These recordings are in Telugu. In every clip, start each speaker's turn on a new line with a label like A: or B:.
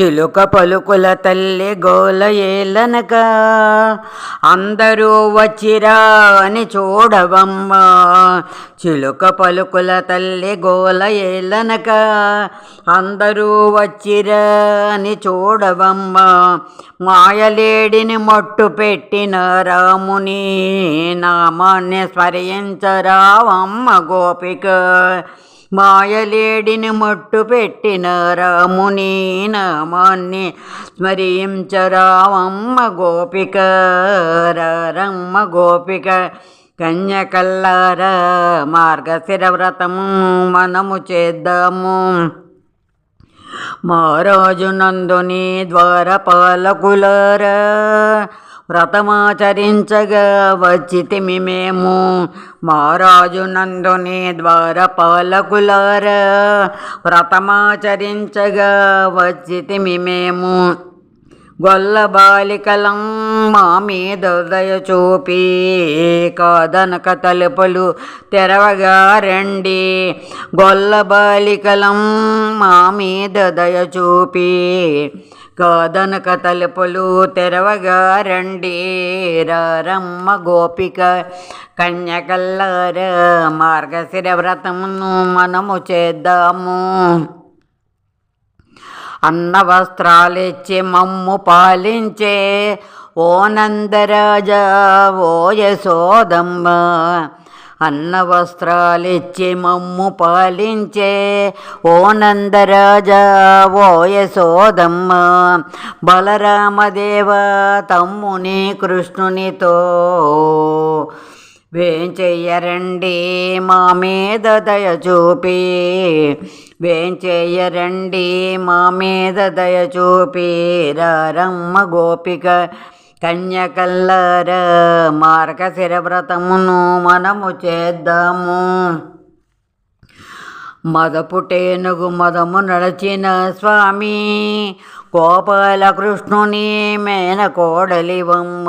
A: చిలుక పలుకుల తల్లి గోల ఏలనక. అందరూ వచ్చిరా అని చూడవమ్మ. చిలుక పలుకుల తల్లి గోల ఏలనక. అందరూ వచ్చిరా అని చూడవమ్మ. మాయలేడిని మట్టు పెట్టిన రాముని నామాన్ని స్మరించరావమ్మ గోపిక. మాయలేడిని మట్టు పెట్టిన రాముని నామాన్ని స్మరించరామమ్మ గోపిక రమ్మ గోపిక. కన్యకల్లార మార్గశిర వ్రతము మనము చేద్దాము. మహారాజు నందుని ద్వారపాలకులారా వ్రతమాచరించగా వచ్చితిమి మేము. మహారాజు నందుని ద్వారపాలకులారా వ్రతమాచరించగా వచ్చితిమి మేము. గొల్ల బాలికలం మా మీద దయ చూపి కాదనక తలుపులు తెరవగా రండి. గొల్ల బాలికలం మా మీద దయ చూపి కాదనక తలుపులు తెరవగా రండి. రమ్మ గోపిక కన్యకల్లార మార్గశిర వ్రతమును మనము చేద్దాము. అన్న వస్త్రాలిచ్చి మమ్ము పాలించే ఓ నందరాజా ఓ యశోదమ్మ. అన్న వస్త్రాలిచ్చి మమ్ము పాలించే ఓ నందరాజా ఓ యశోదమ్మ. బలరామదేవ తమ్ముని కృష్ణునితో వేంచెయ్యరండి మా మీద దయ చూపి. వేంచెయ్యరండి మా మీద దయ చూపి. రమ్మ గోపిక కన్యకల్లర మార్గశిర వ్రతమును మనము చేద్దాము. మదపుటేనుగు మదము నడచిన స్వామి గోపాలకృష్ణుని మేన కోడలివమ్మ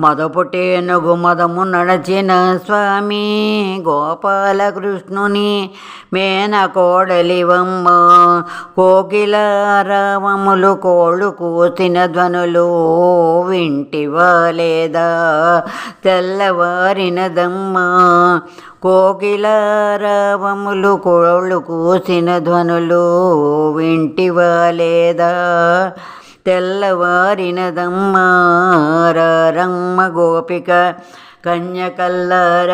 A: మదపుటేనుగు మదము నడచిన స్వామి. గోపాలకృష్ణుని మేన కోడలివమ్మ కోకిల కోళ్ళు కూసిన ధ్వనులు వింటివా లేదా తెల్లవారినదమ్మ కోకిల రావములు కోళ్ళు కూసిన ధ్వనులు వింటివా లేదా తెల్లవారినదమ్మ తెల్లవారినదమ్మారమ్మ గోపిక కన్యకల్లర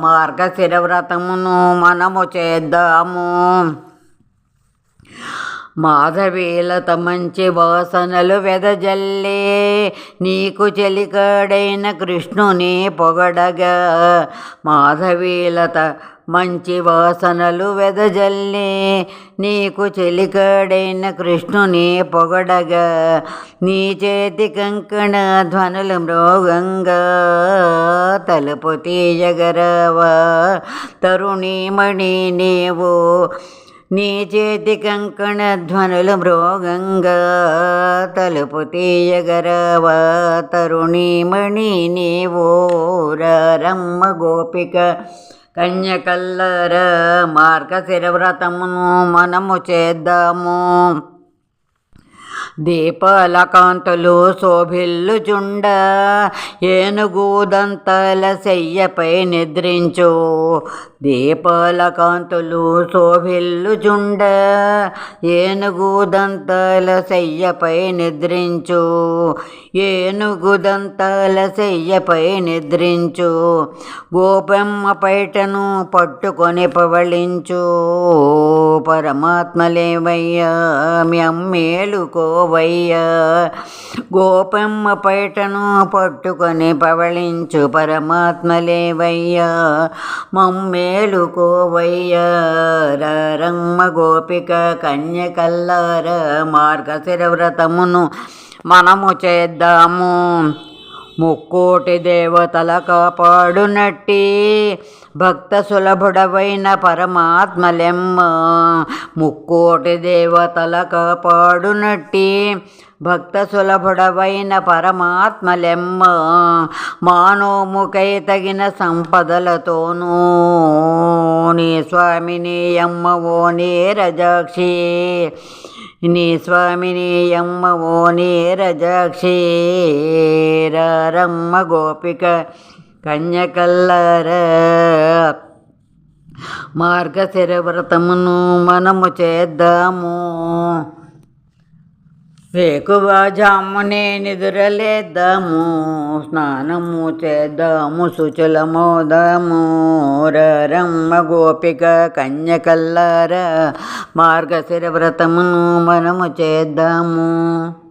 A: మార్గశిర వ్రతమును మనము చేద్దాము. మాధవీలత మంచి వాసనలు వెదజల్లే. నీకు చెలికాడైన కృష్ణుని పొగడగా. మాధవీలత మంచి వాసనలు వెదజల్లే. నీకు చెలికాడైన కృష్ణుని పొగడగా. నీ చేతి కంకణ ధ్వనులు మృగంగా తలుపు తీయగరవా. తరుణీమణి నీవు నీ చేతి కంకణ ధ్వనులు మృగంగా తలుపు తీయగరవా తరుణీమణి నీవోరమ్మ గోపిక. కన్యకల్లర మార్గశిర వ్రతమును మనము చేద్దాము. దీపాల కాంతులు శోభిల్లుచుండ ఏనుగూదంతల శయ్యపై నిద్రించు. దీపాల కాంతులు శోభిల్లుచుండ ఏనుగూదంతల శయ్యపై నిద్రించు. ఏనుగుదంతల శయ్యపై నిద్రించు. గోపెమ్మ పైటను పట్టుకొని పవళించు. పరమాత్మలేవయ్యా గోవయ్యా గోపమ్మ పైటను పట్టుకొని పవళించు పరమాత్మలేవయ్యా. మమ్మేలుకోవయ్యా రమ్మ గోపిక కన్యకల్లార మార్గశిర వ్రతమును మనము చేద్దాము. ముక్కోటి దేవతల కాపాడునట్టి. భక్త సులభుడవైన పరమాత్మలెమ్మ. ముక్కోటి దేవతల కాపాడునట్టి భక్త సులభుడవైన పరమాత్మలెమ్మ. మానోముకై తగిన సంపదలతోనూ నీ స్వామిని అమ్మవో నీ రజాక్షి. నీ స్వామిని అమ్మవో నీరజాక్షీరమ్మ గోపిక. కన్యకల్లర. మార్గశిర వ్రతమును మనము చేద్దాము. వేకువజామునే నిదురలేద్దాము. స్నానము చేద్దాము శుచులమోదాము రమ్మ గోపిక కన్యకల్లార. మార్గశిర వ్రతమును మనము చేద్దాము.